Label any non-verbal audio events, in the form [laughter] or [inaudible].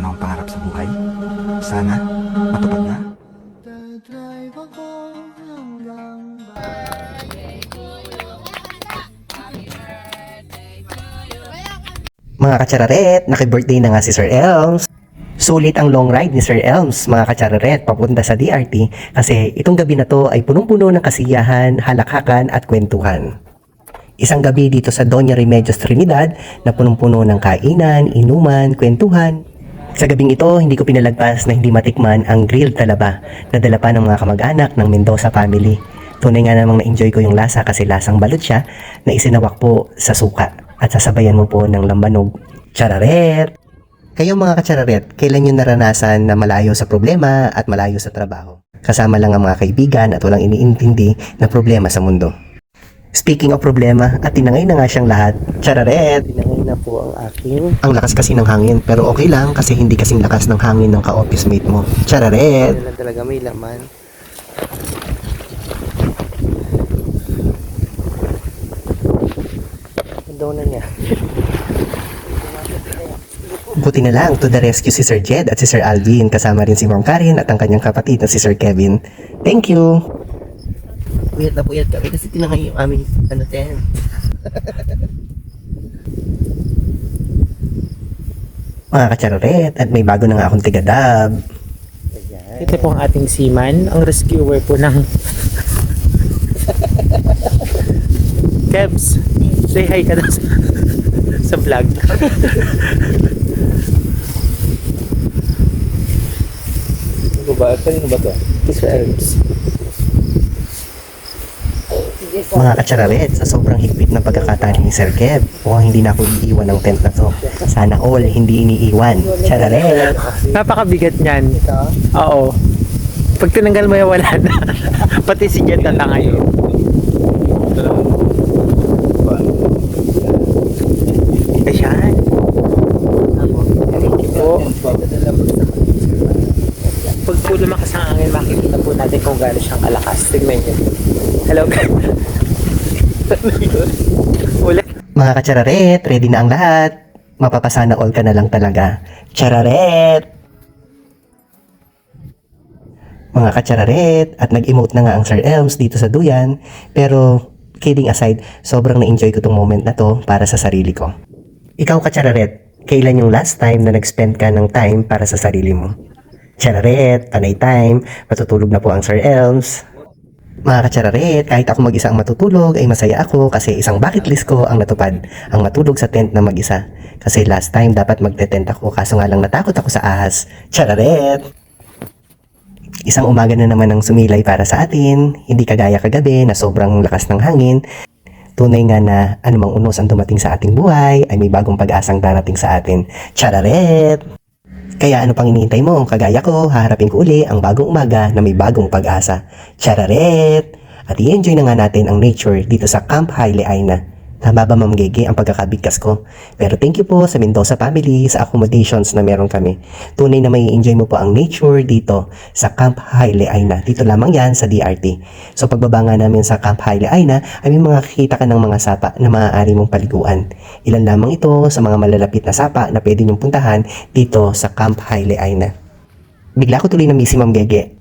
meron akong pangarap sa buhay. Sana, matupad na. Mga katsararet, naki-birthday na nga si Sir Elms. Sulit ang long ride ni Sir Elms, mga katsararet, papunta sa DRT kasi itong gabi na to ay punong-puno ng kasiyahan, halakhakan at kwentuhan. Isang gabi dito sa Doña Remedios Trinidad na punong-puno ng kainan, inuman, kwentuhan. Sa gabing ito, hindi ko pinalagpas na hindi matikman ang grilled talaba na dala pa ng mga kamag-anak ng Mendoza family. Tunay nga namang na-enjoy ko yung lasa kasi lasang balot siya na isinawak po sa suka at sasabayan mo po ng lambanog. Chararet! Kayo mga katsararet, kailan nyo naranasan na malayo sa problema at malayo sa trabaho? Kasama lang ang mga kaibigan at walang iniintindi na problema sa mundo. Speaking of problema, at tinangay na nga siyang lahat. Chararet! Tinangay na po ang aking... Ang lakas kasi ng hangin, pero okay lang kasi hindi kasing lakas ng hangin ng ka-office mate mo. Chararet! lang talaga may laman. Daw na niya. Buti na lang to the rescue si Sir Jed at si Sir Alvin, kasama rin si Ma'am Karen at ang kanyang kapatid na si Sir Kevin. Thank you! Puyat na puyat kami kasi tinangay yung aming ano ten. Mga katsararet, at may bago na nga akong tigadab. Ito po ang ating seaman, ang rescuer po ng [laughs] Kebs, say hi ka daw sa, sa vlog. Ano ba? Kanino ba to? Kebs. Mga katsararet, sa sobrang higpit ng pagkakatali ni Sir Kev, mukhang hindi na ako iiwan ng tent na to. Sana all hindi iniiwan. Chararet! Napakabigat niyan. Oo. Pag tinanggal mo yan, wala na. [laughs] Pati si Jet tatangay. Ayan. Po lumakas ang hangin, makikita po natin kung gaano siyang kalakas. Tignan niyo. Hello, guys. [laughs] Ulit. Mga katsararet, ready na ang lahat. Mapapasana all ka na lang talaga. Chararet! Mga katsararet, at nag-emote na nga ang Sir Elms dito sa Duyan. Pero, kidding aside, sobrang na-enjoy ko tong moment na to para sa sarili ko. Ikaw katsararet, kailan yung last time na nag-spend ka ng time para sa sarili mo? Chararet, panay time, matutulog na po ang Sir Elms. Mga katsararet, kahit ako mag-isa ang matutulog ay masaya ako kasi isang bucket list ko ang natupad, ang matulog sa tent na mag-isa. Kasi last time dapat magte-tent ako kaso nga lang natakot ako sa ahas. Chararet! Isang umaga na naman ang sumilay para sa atin, hindi kagaya kagabi na sobrang lakas ng hangin. Tunay nga na anumang unos ang dumating sa ating buhay ay may bagong pag-asang darating sa atin. Chararet! Kaya ano pang iniintay mo? Kagaya ko, haharapin ko uli ang bagong umaga na may bagong pag-asa. Chararet! At i-enjoy na nga natin ang nature dito sa Camp Haile Aina. Tama ba Ma'am Gege ang pagkakabigkas ko? Pero thank you po sa Mendoza family sa accommodations na meron kami. Tunay na may enjoy mo po ang nature dito sa Camp Haile Aina. Dito lamang yan sa DRT. So pagbaba nga namin sa Camp Haile Aina ay may mga kikita ka ng mga sapa na maaari mong paliguan. Ilan lamang ito sa mga malalapit na sapa na pwede niyong puntahan dito sa Camp Haile Aina. Bigla ko tuloy na miss si Ma'am Gege.